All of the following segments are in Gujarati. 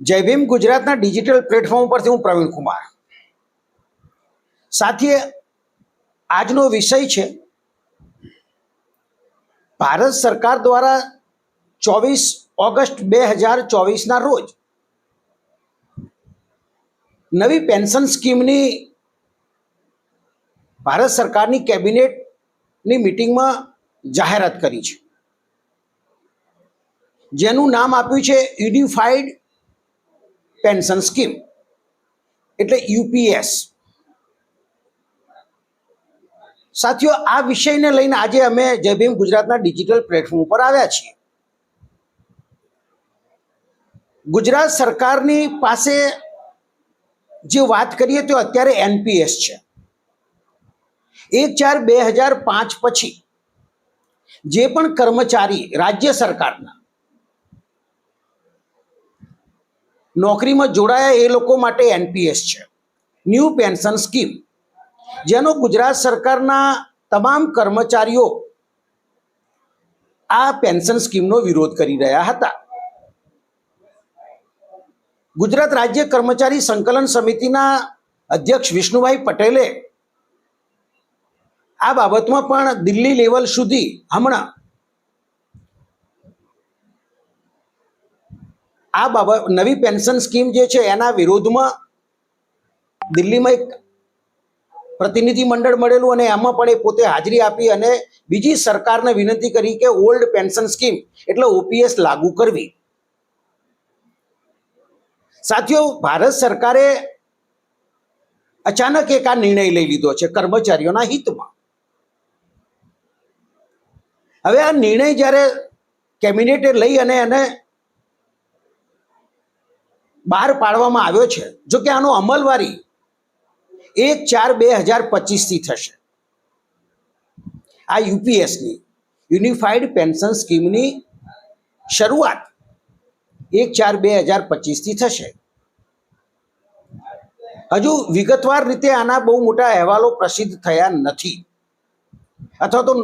જય ભીમ ગુજરાતના ડિજિટલ પ્લેટફોર્મ પરથી હું પ્રવીણ કુમાર. સાથે આજનો વિષય છે, ભારત સરકાર દ્વારા ચોવીસ ઓગસ્ટ બે હજાર ચોવીસના રોજ નવી પેન્શન સ્કીમની ભારત સરકારની કેબિનેટની મિટિંગમાં જાહેરાત કરી છે. જેનું નામ આપ્યું છે યુનિફાઈડ પેન્શન સ્કીમ એટલે યુપીએસ સાથીઓ, આ વિષયને લઈને આજે અમે જય ભીમ ગુજરાતના ડિજિટલ પ્લેટફોર્મ ઉપર આવ્યા છીએ. ગુજરાત સરકારની પાસે જે વાત કરીએ તો અત્યારે એનપીએસ છે. એક ચાર બે હજાર પાંચ પછી જે પણ કર્મચારી રાજ્ય સરકારના નોકરીમાં જોડાયા એ લોકો માટે એનપીએસ છે. New pension scheme. જેનો ગુજરાત સરકારના તમામ કર્મચારીઓ આ પેન્શન સ્કીમનો વિરોધ કરી રહ્યા હતા. ગુજરાત રાજ્ય કર્મચારી સંકલન સમિતિના અધ્યક્ષ વિષ્ણુભાઈ પટેલે આ બાબતમાં પણ દિલ્હી લેવલ સુધી હમણાં આ બાબત, નવી પેન્શન સ્કીમ જે છે, એના વિરોધમાં દિલ્હીમાં એક પ્રતિનિધિ મંડળ મળેલું અને એમાં પણ એ પોતે હાજરી આપી અને બીજી સરકારને વિનંતી કરી કે ઓલ્ડ પેન્શન સ્કીમ, એટલે ઓપીએસ લાગુ કરવી. સાથીઓ, ભારત સરકારે અચાનક એક આ નિર્ણય લઈ લીધો છે કર્મચારીઓના હિતમાં. હવે આ નિર્ણય જ્યારે કેબિનેટે લઈ અને એને બહાર પાડવામાં આવ્યો છે. જો કે આનો અમલવારી એક ચાર બે હજાર પચીસથી થશે. આ યુપીએસની યુનિફાઈડ પેન્શન સ્કીમની શરૂઆત એક ચાર બે હજાર પચીસથી થશે. હજુ વિગતવાર રીતે આના બહુ મોટા અહેવાલો પ્રસિદ્ધ થયા નથી. અથવા તો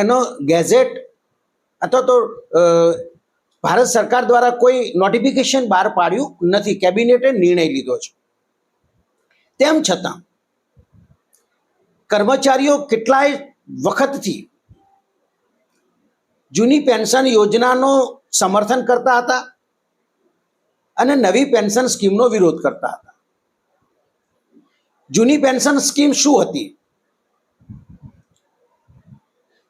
એનો ગેઝેટ અથવા તો ભારત સરકાર દ્વારા કોઈ નોટિફિકેશન બહાર પાડ્યું નથી. કેબિનેટે નિર્ણય લીધો છે. તેમ છતાં કર્મચારીઓ કેટલાય વખતથી જૂની પેન્શન યોજનાનો સમર્થન કરતા હતા અને નવી પેન્શન સ્કીમનો વિરોધ કરતા હતા. જૂની પેન્શન સ્કીમ શું હતી?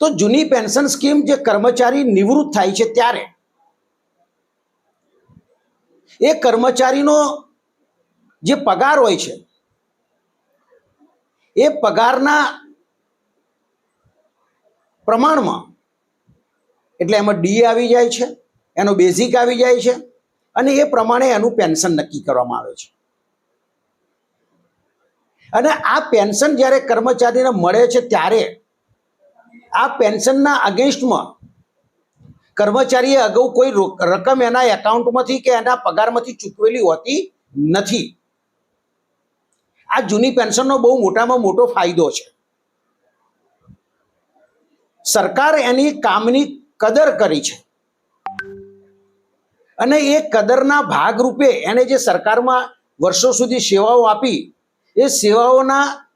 તો જૂની પેન્શન સ્કીમ જે કર્મચારી નિવૃત્ત થાય છે ત્યારે એ કર્મચારીનો જે પગાર હોય છે, એ પગારના પ્રમાણમાં, એટલે એમાં ડી આવી જાય છે, એનો બેઝિક આવી જાય છે, અને એ પ્રમાણે એનું પેન્શન નક્કી કરવામાં આવે છે. અને આ પેન્શન જ્યારે કર્મચારીને મળે છે ત્યારે, આ પેન્શનના અગેન્સ્ટમાં કર્મચારીએ અગાઉ કોઈ રકમ એના એકાઉન્ટમાંથી કે એના પગારમાંથી ચૂકવેલી હોતી નથી. આ જૂની પેન્શનનો બહુ મોટામાં મોટો ફાયદો છે. સરકાર એની કામની કદર કરી છે. અને એ કદરના ભાગરૂપે એને જે સરકારમાં વર્ષો સુધી સેવાઓ આપી, એ સેવાઓના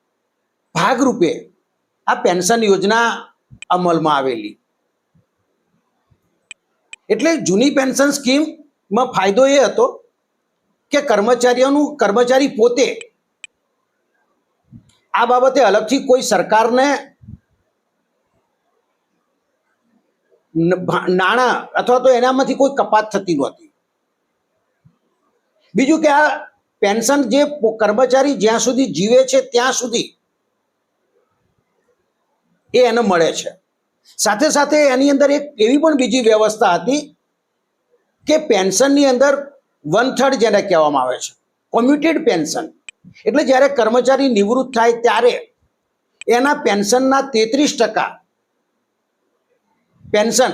ભાગરૂપે આ પેન્શન યોજના અમલમાં આવેલી. એટલે જૂની પેન્શન સ્કીમમાં ફાયદો એ હતો કે કર્મચારીઓનું, કર્મચારી પોતે આ બાબતે અલગથી કોઈ સરકારને નાણાં અથવા તો એનામાંથી કોઈ કપાત થતી નહોતી. બીજું કે આ પેન્શન જે કર્મચારી જ્યાં સુધી જીવે છે ત્યાં સુધી એ એને મળે છે. સાથે સાથે એની અંદર એક એવી પણ બીજી વ્યવસ્થા હતી કે પેન્શનની અંદર વન થર્ડ જેને કહેવામાં આવે છે કોમ્યુટેડ પેન્શન એટલે જ્યારે કર્મચારી નિવૃત્ત થાય ત્યારે એના પેન્શનના તેત્રીસ ટકા પેન્શન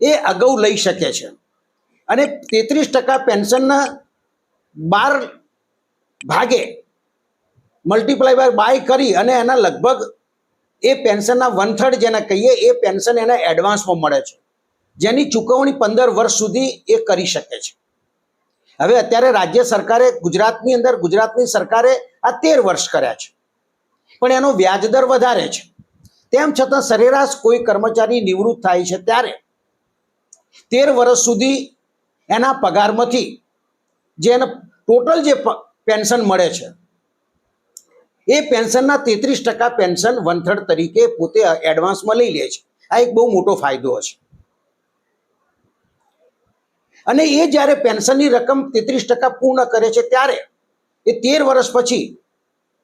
એ અગાઉ લઈ શકે છે. અને તેત્રીસ ટકા પેન્શનના બાર ભાગે મલ્ટીપ્લાય બાય બાય કરી અને એના લગભગ એ પેન્શનના વન થર્ડ જેને કહીએ, એ પેન્શન એને એડવાન્સમાં મળે છે. જેની ચૂકવણી પંદર વર્ષ સુધી એ કરી શકે છે. હવે અત્યારે રાજ્ય સરકારે ગુજરાતની અંદર, ગુજરાતની સરકારે આ તેર વર્ષ કર્યા છે. પણ એનો વ્યાજ દર વધારે છે. તેમ છતાં સરેરાશ કોઈ કર્મચારી નિવૃત્ત થાય છે ત્યારે તેર વર્ષ સુધી એના પગારમાંથી જે એને ટોટલ જે પેન્શન મળે છે એ પેન્શનના તેત્રીસ ટકા પેન્શન વન તરીકે પોતે એડવાન્સમાં લઈ લે છે. આ એક બહુ મોટો ફાયદો છે. અને એ જ્યારે પેન્શનની રકમ તેત્રીસ ટકા પૂર્ણ કરે છે ત્યારે એ તેર વર્ષ પછી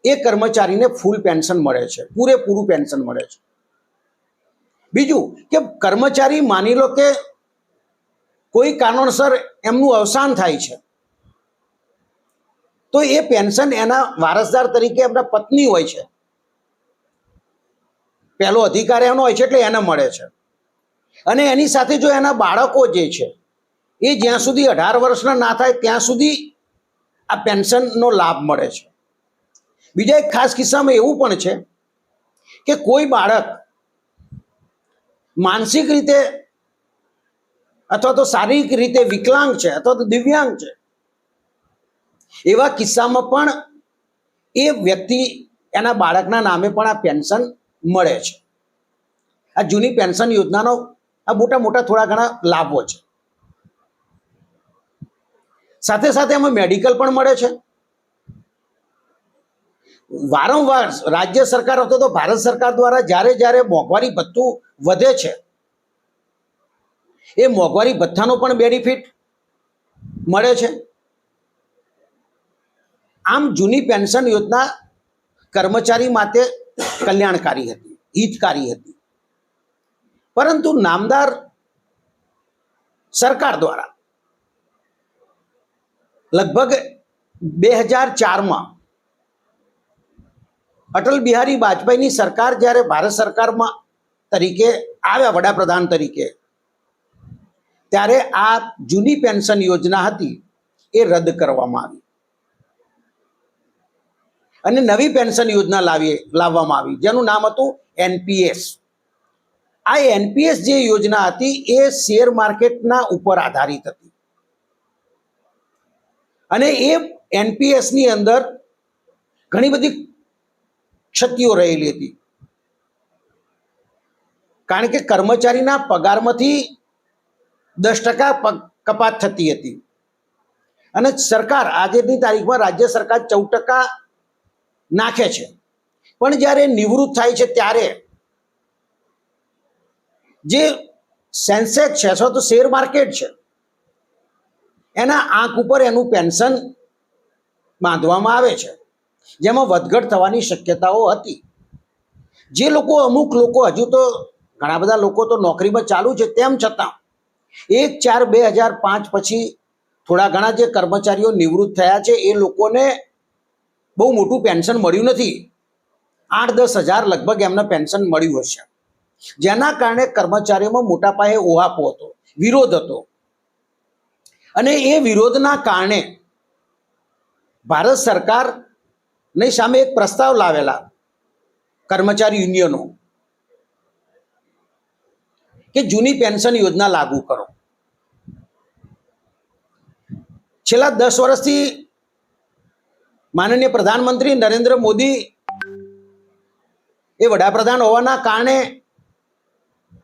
એ કર્મચારીને ફૂલ પેન્શન મળે છે. પૂરેપૂરું પેન્શન મળે છે. બીજું કે કર્મચારી માની લો કે કોઈ કારણોસર એમનું અવસાન થાય છે. તો એ પેન્શન એના વારસદાર તરીકે એમના પત્ની હોય છે. પહેલો અધિકાર એનો હોય છે એટલે એને મળે છે. અને એની સાથે જો એના બાળકો જે છે, એ જ્યાં સુધી અઢાર વર્ષના ના થાય ત્યાં સુધી આ પેન્શનનો લાભ મળે છે. બીજા એક ખાસ કિસ્સામાં એવું પણ છે કે કોઈ બાળક માનસિક રીતે અથવા તો શારીરિક રીતે વિકલાંગ છે અથવા તો દિવ્યાંગ છે એવા કિસ્સામાં પણ એ વ્યક્તિ એના બાળકના નામે પણ આ પેન્શન મળે છે. આ જૂની પેન્શન યોજનાનો આ મોટા મોટા થોડા ઘણા લાભો છે. સાથે સાથે એમાં મેડિકલ પણ મળે છે. વારંવાર રાજ્ય સરકાર અથવા તો ભારત સરકાર દ્વારા જ્યારે જ્યારે મોંઘવારી ભથ્થું વધે છે, એ મોંઘવારી ભથ્થાનો પણ બેનિફિટ મળે છે. આમ જૂની પેન્શન યોજના કર્મચારી માટે કલ્યાણકારી હતી, હિતકારી હતી. પરંતુ નામદાર સરકાર દ્વારા લગભગ બે હજાર ચારમાં અટલ બિહારી વાજપેયીની સરકાર જ્યારે ભારત સરકારમાં તરીકે આવ્યા, વડાપ્રધાન તરીકે, ત્યારે આ જૂની પેન્શન યોજના હતી એ રદ કરવામાં આવી. અને નવી પેન્શન યોજના લાવી લાવવામાં આવી, જેનું નામ હતું એનપીએસ. આ એનપીએસ જે યોજના હતી, એ શેર માર્કેટના ઉપર આધારિત હતી. અને એ એનપીએસની અંદર ઘણી બધી ક્ષતિઓ રહેલી હતી. કારણ કે કર્મચારીના પગારમાંથી દસ ટકા કપાત થતી હતી. અને સરકાર, આજની તારીખમાં રાજ્ય સરકાર ચૌદ ટકા નાખે છે. પણ જ્યારે નિવૃત્ત થાય છે ત્યારે જે સેન્સેક્સ છે અથવા તો શેર માર્કેટ છે, એના આંખ ઉપર એનું પેન્શન બાંધવામાં આવે છે. જેમાં વધઘટ થવાની શક્યતાઓ હતી. જે લોકો અમુક લોકો, હજુ તો ઘણા બધા લોકો તો નોકરીમાં ચાલુ છે તેમ છતાં, એક ચાર બે હજાર પાંચ પછી થોડા ઘણા જે કર્મચારીઓ નિવૃત્ત થયા છે એ લોકોને બહુ મોટું પેન્શન મળ્યું નથી. આઠ દસ હજાર લગભગ એમને પેન્શન મળ્યું હશે. જેના કારણે કર્મચારીઓમાં મોટા પાયે ઓહાપો હતો, વિરોધ હતો. અને એ વિરોધના કારણે ભારત સરકારની સામે એક પ્રસ્તાવ લાવેલા કર્મચારી યુનિયનો કે જૂની પેન્શન યોજના લાગુ કરો. છેલ્લા દસ વર્ષથી માનનીય પ્રધાનમંત્રી નરેન્દ્ર મોદી એ વડાપ્રધાન હોવાના કારણે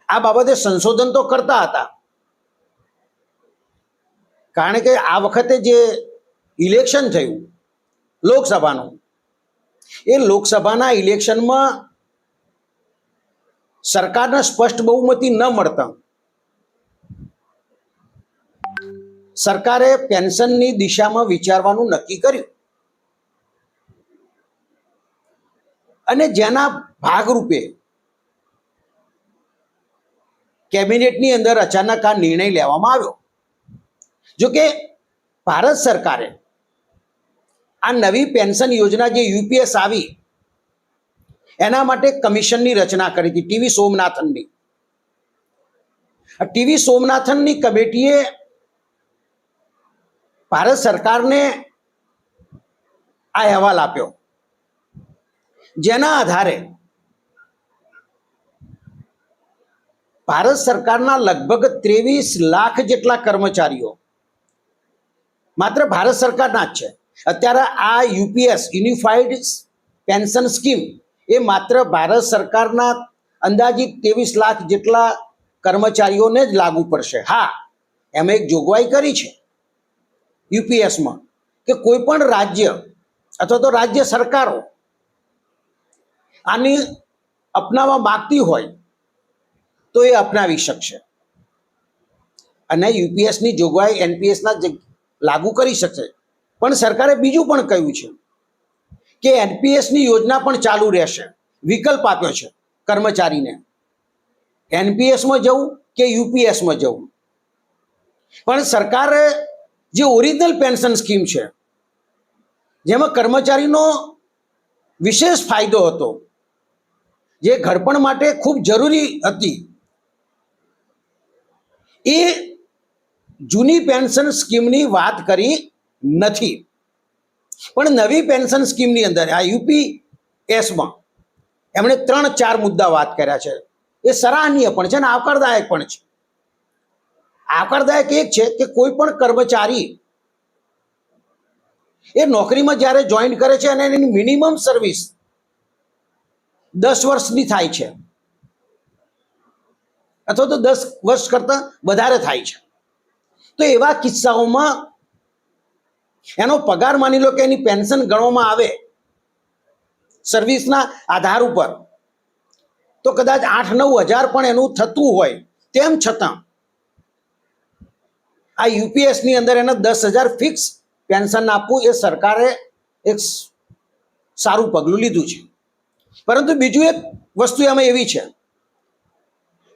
આ બાબતે સંશોધન તો કરતા હતા. કારણ કે આ વખતે જે ઇલેક્શન થયું, લોકસભાનું, એ લોકસભાના ઇલેક્શનમાં સરકારને સ્પષ્ટ બહુમતી ન મળતા. સરકારે પેન્શનની દિશામાં વિચારવાનું નક્કી કર્યું. અને જેના ભાગરૂપે કેબિનેટની અંદર અચાનક આ નિર્ણય લેવામાં આવ્યો. જો કે ભારત સરકારે આ નવી પેન્શન યોજના જે યુપીએસ આવી, એના માટે કમિશનની રચના કરી હતી ટીવી સોમનાથનની. ટીવી સોમનાથનની કમિટીએ ભારત સરકારને આ અહેવાલ આપ્યો. જેના આધારે ભારત સરકારના લગભગ ત્રેવીસ લાખ જેટલા કર્મચારીઓ, માત્ર ભારત સરકારના જ છે. અત્યારે આ યુપીએસ યુનિફાઈડ પેન્શન સ્કીમ, એ માત્ર ભારત સરકારના અંદાજિત ત્રેવીસ લાખ જેટલા કર્મચારીઓને જ લાગુ પડશે. હા, એમાં એક જોગવાઈ કરી છે યુપીએસમાં કે કોઈ પણ રાજ્ય અથવા તો રાજ્ય સરકારો આની અપનાવવા માગતી હોય તો એ અપનાવી શકશે. અને યુપીએસની જોગવાઈ એનપીએસના લાગુ કરી શકશે. પણ સરકારે બીજું પણ કહ્યું છે કે એનપીએસની યોજના પણ ચાલુ રહેશે. વિકલ્પ આપ્યો છે કર્મચારીને. એનપીએસમાં જવું કે યુપીએસમાં જવું? પણ સરકારે જે ઓરિજિનલ પેન્શન સ્કીમ છે, જેમાં કર્મચારીનો વિશેષ ફાયદો હતો જે ઘડપણ માટે ખૂબ જરૂરી હતી. એ જૂની પેન્શન સ્કીમની વાત કરી નથી. પણ નવી પેન્શન સ્કીમની અંદર, આ યુપી એસમાં એમણે ત્રણ ચાર મુદ્દા વાત કર્યા છે. એ સરાહનીય પણ છે અને આવકારદાયક પણ છે. આવકારદાયક એક છે કે કોઈ પણ કર્મચારી એ નોકરીમાં જ્યારે જોઈન કરે છે અને એની મિનિમમ સર્વિસ દસ વર્ષની થાય છે. અથવા તો દસ વર્ષ કરતાં વધારે થાય છે. તો એવા કિસ્સાઓમાં એનો પગાર માની લો કે એની પેન્શન ગણવામાં આવે, સર્વિસના આધાર ઉપર, તો કદાચ આઠ નવ હજાર પણ એનું થતું હોય, તેમ છતાં આ યુપીએસની અંદર એને દસ હજાર ફિક્સ પેન્શન આપવું એ સરકારે એક સારું પગલું લીધું છે. પરંતુ બીજું એક વસ્તુ એમાં એવી છે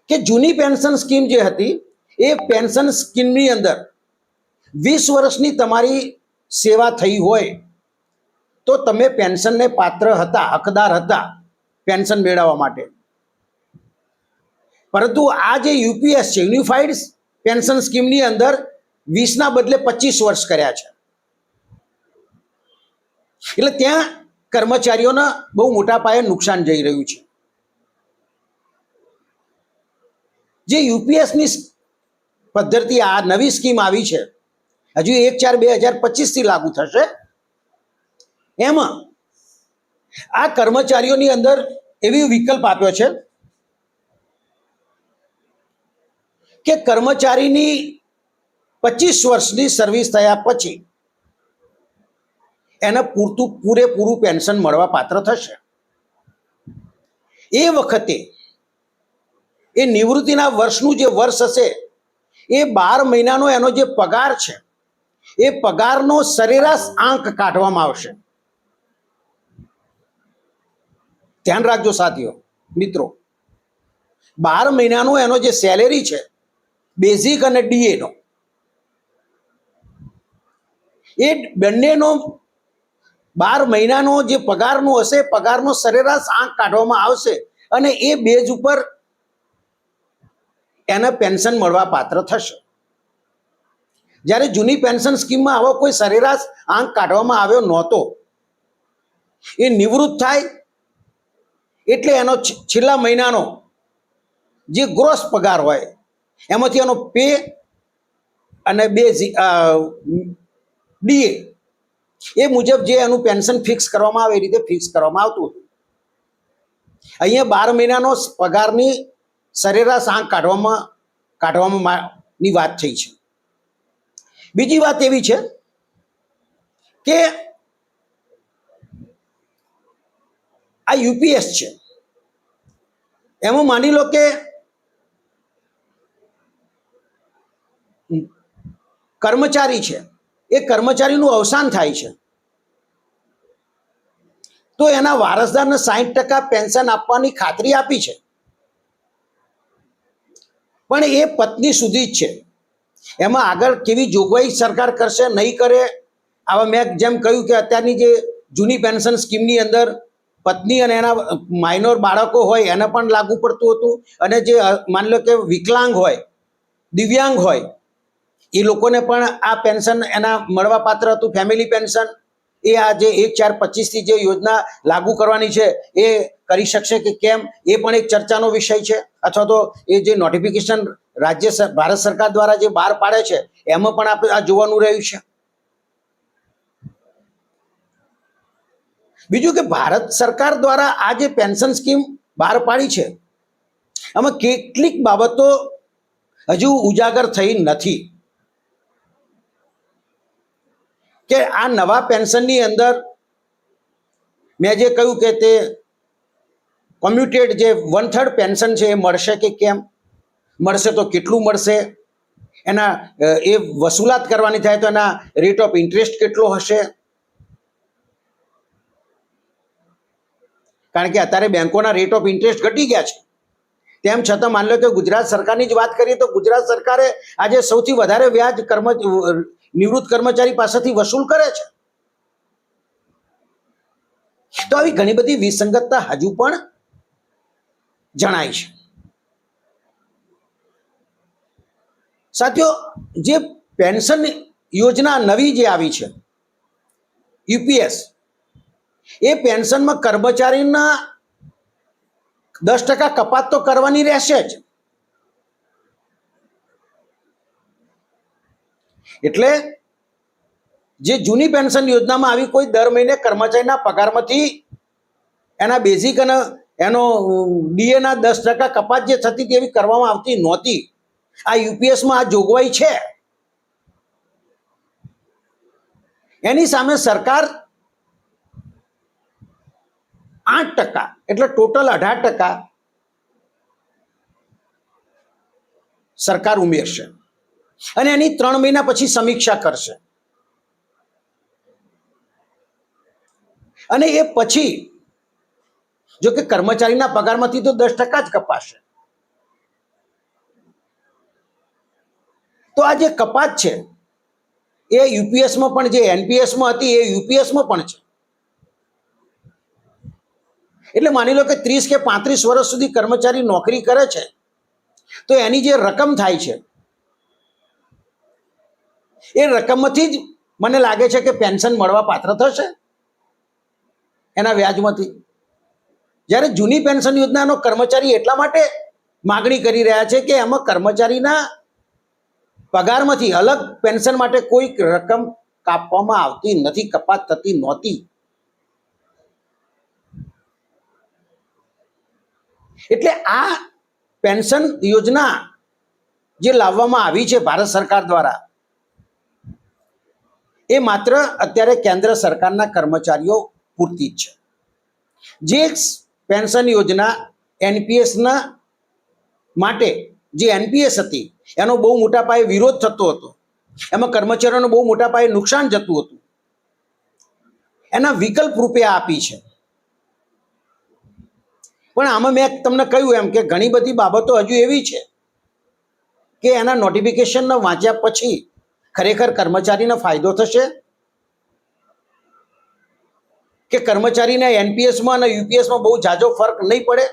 કે જૂની પેન્શન સ્કીમ જે હતી, એ પેન્શન સ્કીમની અંદર વીસ વર્ષની તમારી સેવા થઈ હોય, તો તમે પેન્શનને પાત્ર હતા, હકદાર હતા પેન્શન મેળવવા માટે. પરંતુ આ જે યુપીએસ છે, યુનિફાઈડ પેન્શન સ્કીમની અંદર વીસના બદલે પચીસ વર્ષ કર્યા છે. એટલે ત્યાં કર્મચારીઓના બહુ મોટા પાયે નુકસાન જઈ રહ્યું છે. જે યુપીએસની પદ્ધતિ, આ નવી સ્કીમ આવી છે, હજુ એક ચાર બે હજાર પચીસથી લાગુ થશે. એમાં આ કર્મચારીઓની અંદર એવી વિકલ્પ આપ્યો છે કે કર્મચારીની પચીસ વર્ષની સર્વિસ થયા પછી એને પૂરતું પૂરેપૂરું પેન્શન મળવા પાત્ર થશે. એ વખતે એ નિવૃત્તિના વર્ષનું જે વર્ષ હશે, એ બાર મહિનાનો એનો જે પગાર છે, એ પગારનો સરેરાશ આંક કાઢવામાં આવશે. ધ્યાન રાખજો સાથીઓ, મિત્રો. બાર મહિનાનો એનો જે સેલેરી છે બેઝિક અને ડીએ નો, એ બંનેનો બાર મહિનાનો જે પગારનો હશે, પગારનો સરેરાશ આંક કાઢવામાં આવશે અને એ બેઝ ઉપર એને પેન્શન મળવા પાત્ર થશે. જ્યારે જૂની પેન્શન સ્કીમમાં આવો કોઈ સરેરાશ આંક કાઢવામાં આવ્યો નહોતો, એ નિવૃત્ત થાય એટલે એનો છેલ્લા મહિનાનો જે ગ્રોસ પગાર હોય, એમાંથી એનો પે અને બે ડીએ એ મુજબ જે એનું પેન્શન ફિક્સ કરવામાં આવે એ રીતે ફિક્સ કરવામાં આવતું હતું. અહીંયા બાર મહિનાનો પગારની સરેરાશ આંક કાઢવામાં કાઢવામાં ની વાત થઈ છે. બીજી વાત એવી છે કે આ યુપીએસ છે. એમાં માની લો કે કર્મચારી છે. એ કર્મચારીનું અવસાન થાય છે. તો એના વારસદારને સાહીઠ ટકા પેન્શન આપવાની ખાતરી આપી છે. પણ એ પત્ની સુધી જ છે. એમાં આગળ કેવી જોગવાઈ સરકાર કરશે, નહીં કરે, આવા મેં જેમ કહ્યું કે અત્યારની જે જૂની પેન્શન સ્કીમની અંદર પત્ની અને એના માઇનોર બાળકો હોય, એને પણ લાગુ પડતું હતું. અને જે માની લો કે વિકલાંગ હોય, દિવ્યાંગ હોય એ લોકોને પણ આ પેન્શન એના મળવાપાત્ર હતું ફેમિલી પેન્શન એ આ જે એક ચાર પચીસથી જે યોજના લાગુ કરવાની છે, એ કરી શકશે કે કેમ? એ પણ એક ચર્ચાનો વિષય છે. અથવા તો એ જે નોટિફિકેશન રાજ્ય ભારત સરકાર દ્વારા જે બહાર પાડે છે, એમાં પણ આપણે આ જોવાનું રહ્યું છે. બીજું કે ભારત સરકાર દ્વારા આ જે પેન્શન સ્કીમ બહાર પાડી છે, આમાં કેટલીક બાબતો હજુ ઉજાગર થઈ નથી. કે આ નવા પેન્શનની અંદર મેં જે કહ્યું કે તે કોમ્યુટેડ જે વન થર્ડ પેન્શન છે એ મળશે કે કેમ? મળશે તો કેટલું મળશે? એના એ વસૂલાત કરવાની થાય તો એના રેટ ઓફ ઇન્ટરેસ્ટ કેટલો હશે? કારણ કે અત્યારે બેંકોના રેટ ઓફ ઇન્ટરેસ્ટ ઘટી ગયા છે. તેમ છતાં માની લો કે ગુજરાત સરકારની જ વાત કરીએ તો ગુજરાત સરકારે આજે સૌથી વધારે વ્યાજ કર્મ નિવૃત્ત કર્મચારી પાસેથી વસૂલ કરે છે? તો આવી ઘણી બધી વિસંગતતા હજુ પણ જણાય છે. સાથીઓ, જે પેન્શન યોજના નવી જે આવી છે, યુપીએસ, એ પેન્શનમાં કર્મચારીના દસ ટકા કપાત તો કરવાની રહેશે જ. એટલે જે જૂની પેન્શન યોજનામાં આવી કોઈ દર મહિને કર્મચારીના પગારમાંથી એના બેઝિક અને એનો ડીએના દસ ટકા કપાત જે થતી તેવી કરવામાં આવતી નહોતી. આ યુપીએસમાં આ જોગવાઈ છે. એની સામે સરકાર આઠ ટકા એટલે ટોટલ અઢાર ટકા સરકાર ઉમેરશે. અને એની ત્રણ મહિના પછી સમીક્ષા કરશે. અને એ પછી જો કે કર્મચારીના પગારમાંથી તો દસ ટકા જ કપાશે. તો આ જે કપાત છે, એ યુપીએસમાં પણ જે એનપીએસમાં હતી, એ યુપીએસમાં પણ છે. એટલે માની લો કે ત્રીસ કે પાંત્રીસ વર્ષ સુધી કર્મચારી નોકરી કરે છે, તો એની જે રકમ થાય છે એ રકમમાંથી જ મને લાગે છે કે પેન્શન મળવા પાત્ર થશે એના વ્યાજમાંથી. જ્યારે જૂની પેન્શન યોજનાનો કર્મચારી એટલા માટે માગણી કરી રહ્યા છે કે એમાં કર્મચારીના પગારમાંથી અલગ પેન્શન માટે કોઈ રકમ કાપવામાં આવતી નથી, કપાત થતી નહોતી. એટલે આ પેન્શન યોજના જે લાવવામાં આવી છે ભારત સરકાર દ્વારા એ માત્ર અત્યારે કેન્દ્ર સરકારના કર્મચારીઓ પૂરતી જ છે. જે પેન્શન યોજના એનપીએસના માટે જે એનપીએસ હતી, એનો બહુ મોટા પાયે વિરોધ થતો હતો. એમાં કર્મચારીઓને બહુ મોટા પાયે નુકસાન જતું હતું. એના વિકલ્પ રૂપે આપી છે. પણ આમાં મેં તમને કહ્યું એમ કે ઘણી બધી બાબતો હજુ એવી છે કે એના નોટિફિકેશનને વાંચ્યા પછી ખરેખર કર્મચારીને ફાયદો થશે? કે કર્મચારીને એનપીએસમાં અને યુપીએસમાં બહુ જાજો ફરક નહીં પડે?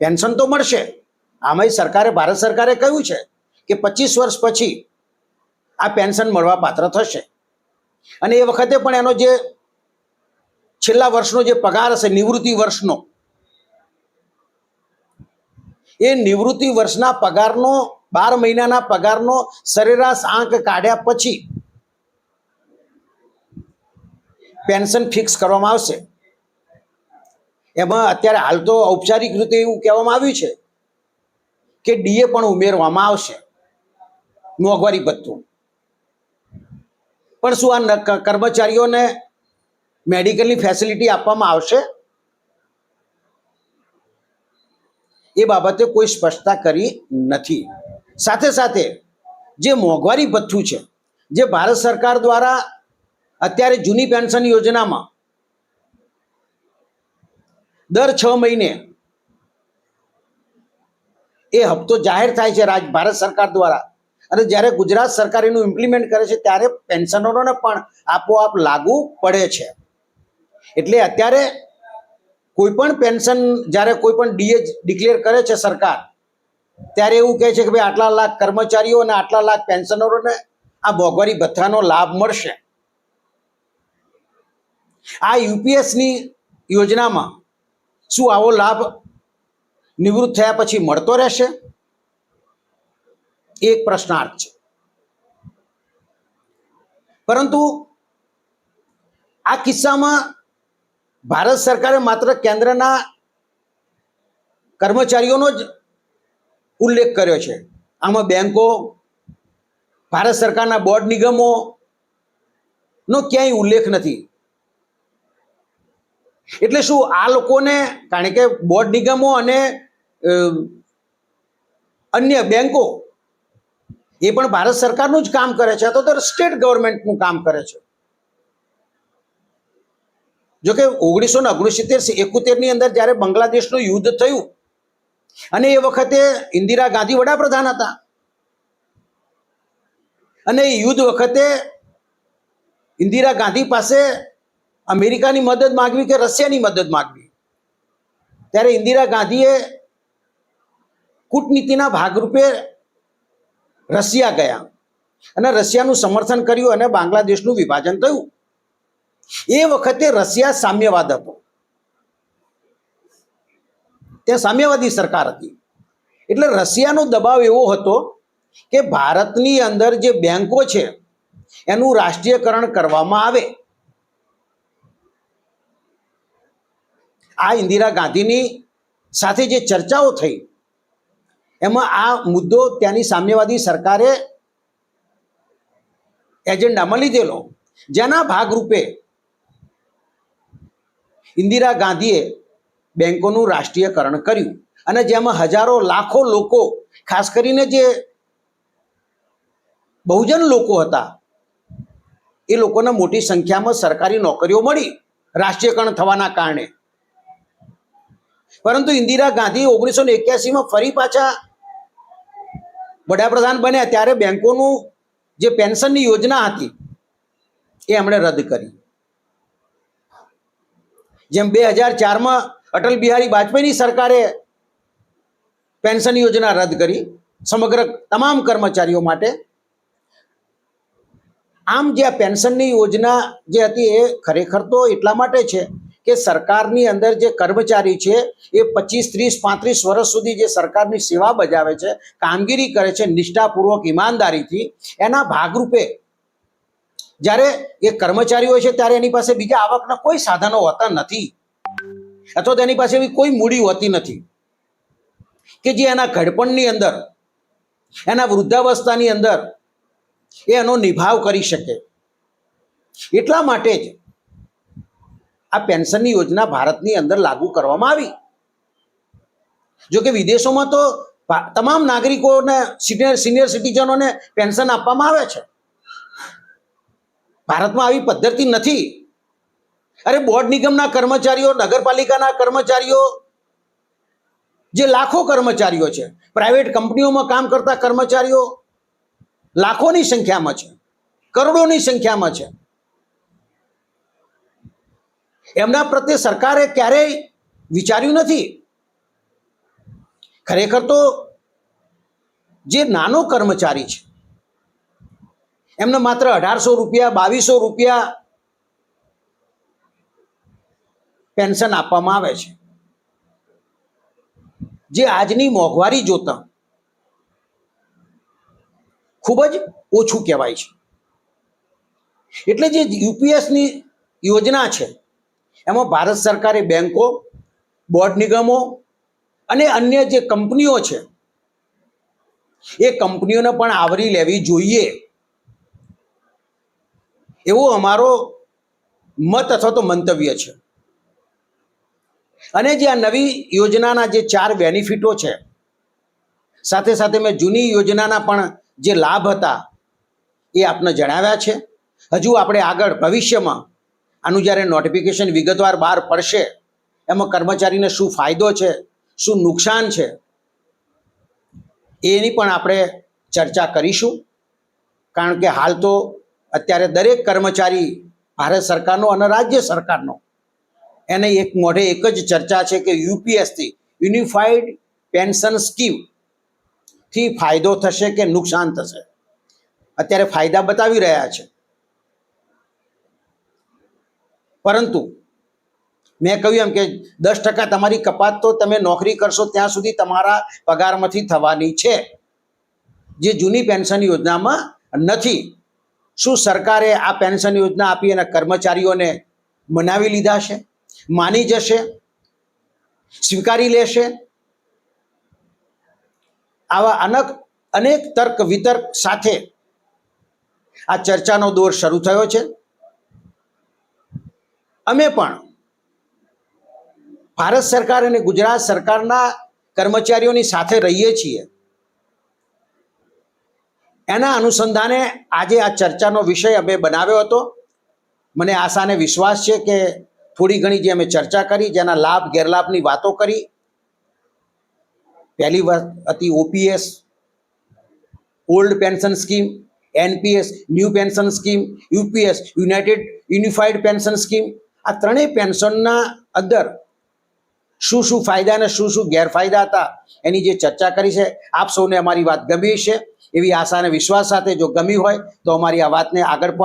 પેન્શન તો મળશે. આમાંય સરકારે, ભારત સરકારે કહ્યું છે કે પચીસ વર્ષ પછી આ પેન્શન મળવા પાત્ર થશે. અને એ વખતે પણ એનો જે છેલ્લા વર્ષનો જે પગાર હશે, નિવૃત્તિ વર્ષનો, એ નિવૃત્તિ વર્ષના પગારનો બાર મહિનાના પગારનો સરેરાશ આંક કાઢ્યા પછી પેન્શન ફિક્સ કરવામાં આવશે. એમાં અત્યારે હાલ તો ઔપચારિક રીતે એવું કહેવામાં આવ્યું છે કે ડીએ પણ ઉમેરવામાં આવશે. મોંઘવારી ભથ્થું. પણ શું આ કર્મચારીઓને મેડિકલની ફેસિલિટી આપવામાં આવશે? એ બાબતે કોઈ સ્પષ્ટતા કરી નથી. સાથે સાથે જે મોંઘવારી ભથ્થું છે, જે ભારત સરકાર દ્વારા અત્યારે જૂની પેન્શન યોજનામાં દર છ મહિને એ હપ્તો જાહેર થાય છે રાજ, ભારત સરકાર દ્વારા. અને જ્યારે ગુજરાત સરકાર એનું ઇમ્પ્લિમેન્ટ કરે છે, ત્યારે પેન્શનરોને પણ આપોઆપ લાગુ પડે છે. એટલે અત્યારે કોઈ પણ પેન્શન, જ્યારે કોઈ પણ ડીએ ડિક્લેર કરે છે સરકાર ત્યારે એવું કહે છે કે ભાઈ આટલા લાખ કર્મચારીઓ અને આટલા લાખ પેન્શનરોને આ મોંઘવારી ભથ્થાનો લાભ મળશે. આ યુપીએસની યોજનામાં શું આવો લાભ નિવૃત્ત થયા પછી મળતો રહેશે? એક પ્રશ્નાર્થ છે. પરંતુ આ કિસ્સામાં ભારત સરકારે માત્ર કેન્દ્રના કર્મચારીઓનો જ ઉલ્લેખ કર્યો છે. આમાં બેંકો, ભારત સરકારના બોર્ડ નિગમો નો ક્યાંય ઉલ્લેખ નથી. એટલે શું આ લોકોને, કારણ કે બોર્ડ નિગમો અને અન્ય બેંકો એ પણ ભારત સરકારનું જ કામ કરે છે અથવા તો સ્ટેટ ગવર્મેન્ટનું કામ કરે છે. જોકે ઓગણીસો ને ઓગણસિત્તેર એકોતેરની અંદર જ્યારે બાંગ્લાદેશનું યુદ્ધ થયું અને એ વખતે ઇન્દિરા ગાંધી વડાપ્રધાન હતા. અને યુદ્ધ વખતે ઇન્દિરા ગાંધી પાસે અમેરિકાની મદદ માંગવી કે રશિયાની મદદ માગવી? ત્યારે ઇન્દિરા ગાંધીએ કૂટનીતિના ભાગરૂપે રશિયા ગયા અને રશિયાનું સમર્થન કર્યું અને બાંગ્લાદેશનું વિભાજન થયું. એ વખતે રશિયા સામ્યવાદ હતો. ત્યાં સામ્યવાદી સરકાર હતી. એટલે રશિયાનો દબાવ એવો હતો કે ભારતની અંદર જે બેંકો છે, એનું રાષ્ટ્રીયકરણ કરવામાં આવે. આ ઇન્દિરા ગાંધીની સાથે જે ચર્ચાઓ થઈ, એમાં આ મુદ્દો ત્યાંની સામ્યવાદી સરકારે એજન્ડામાં લીધેલો. જેના ભાગરૂપે ઇન્દિરા ગાંધીએ બેંકોનું રાષ્ટ્રીયકરણ કર્યું. અને જેમાં હજારો લાખો લોકો, ખાસ કરીને જે બહુજન લોકો હતા, એ લોકોને મોટી સંખ્યામાં સરકારી નોકરીઓ મળી રાષ્ટ્રીયકરણ થવાના કારણે. પરંતુ ઇન્દિરા ગાંધી ઓગણીસો ને એક્યાસીમાં ફરી પાછા વડાપ્રધાન બન્યા ત્યારે બેંકોનું જે પેન્શનની યોજના હતી, એ એમણે રદ કરી. જેમ બે હજાર ચારમાં અટલ બિહારી વાજપેયીની સરકારે પેન્શન યોજના રદ કરી સમગ્ર તમામ કર્મચારીઓ માટે. આમ જે આ પેન્શનની યોજના જે હતી એ ખરેખર તો એટલા માટે છે કે સરકારની અંદર જે કર્મચારી છે એ પચીસ, ત્રીસ, પાંત્રીસ વર્ષ સુધી જે સરકારની સેવા બજાવે છે, કામગીરી કરે છે, નિષ્ઠાપૂર્વક, ઈમાનદારીથી, એના ભાગરૂપે જ્યારે એ કર્મચારી હોય છે ત્યારે એની પાસે બીજા આવકના કોઈ સાધનો હોતા નથી. અથવા તેની પાસે એવી કોઈ મૂડી હોતી નથી કે જે એના ઘડપણની અંદર, એના વૃદ્ધાવસ્થાની અંદર એ એનો નિભાવ કરી શકે. એટલા માટે જ આ પેન્શનની યોજના ભારતની અંદર લાગુ કરવામાં આવી. જોકે વિદેશોમાં તો તમામ નાગરિકોને, સિનિયર સિનિયર સિટીઝનોને પેન્શન આપવામાં આવે છે. ભારતમાં આવી પદ્ધતિ નથી. અરે બોર્ડ નિગમના કર્મચારીઓ, નગરપાલિકાના કર્મચારીઓ, જે લાખો કર્મચારીઓ છે, પ્રાઇવેટ કંપનીઓમાં કામ કરતા કર્મચારીઓ, લાખોની સંખ્યામાં છે, કરોડોની સંખ્યામાં છે. એમના પ્રત્યે સરકારે ક્યારેય વિચાર્યું નથી? ખરેખર તો જે નાનો કર્મચારી છે, એમને માત્ર અઢારસો રૂપિયા, બાવીસો રૂપિયા પેન્શન આપવામાં આવે છે. જે આજની મોંઘવારી જોતા ખૂબ જ ઓછું કહેવાય છે. એટલે જે યુપીએસની યોજના છે, એમાં ભારત સરકારે બેંકો, બોર્ડ નિગમો અને અન્ય જે કંપનીઓ છે, એ કંપનીઓને પણ આવરી લેવી જોઈએ. એવો અમારો મત અથવા તો મંતવ્ય છે. અને જે આ નવી યોજનાના જે ચાર બેનિફિટો છે, સાથે સાથે મેં જૂની યોજનાના પણ જે લાભ હતા, એ આપને જણાવ્યા છે. હજુ આપણે આગળ ભવિષ્યમાં આનું જ્યારે નોટિફિકેશન વિગતવાર બહાર પડશે, એમાં કર્મચારીને શું ફાયદો છે, શું નુકસાન છે, એની પણ આપણે ચર્ચા કરીશું. કારણ કે હાલ તો અત્યારે દરેક કર્મચારી ભારત સરકારનો અને રાજ્ય સરકારનો એને એક મોઢે એક જ ચર્ચા છે કે યુપીએસથી યુનિફાઈડ પેન્શન સ્કીમથી ફાયદો થશે કે નુકસાન થશે? અત્યારે ફાયદા બતાવી રહ્યા છે. પરંતુ મેં કહ્યું એમ કે દસ ટકા તમારી કપાત તો તમે નોકરી કરશો ત્યાં સુધી તમારા પગારમાંથી થવાની છે. જે જૂની પેન્શન યોજનામાં નથી. શું સરકારે આ પેન્શન યોજના આપી અને કર્મચારીઓને મનાવી લીધા છે? માની જશે, સ્વીકારી લેશે. આવા અનેક અનેક તર્ક વિતર્ક સાથે આ ચર્ચાનો દોર શરૂ થયો છે. અમે પણ ભારત સરકાર અને ગુજરાત સરકારના કર્મચારીઓની સાથે રહીએ છીએ. એના અનુસંધાને આજે આ ચર્ચાનો વિષય અમે બનાવ્યો હતો. મને આશા અને વિશ્વાસ છે કે થોડી ઘણી જે અમે ચર્ચા કરી, જેના લાભ, ગેરલાભની વાતો કરી. પહેલી વાત હતી OPS old pension scheme NPS new pension scheme UPS united unified pension scheme આ ત્રણેય પેન્શનના અંદર શું શું ફાયદા અને શું શું ગેરફાયદા હતા, એની જે ચર્ચા કરી છે. આપ સૌને અમારી વાત ગમી છે. એવી આશા અને વિશ્વાસ સાથે જો ગમી હોય, તો અમારી આ વાતને આગળ પહોંચ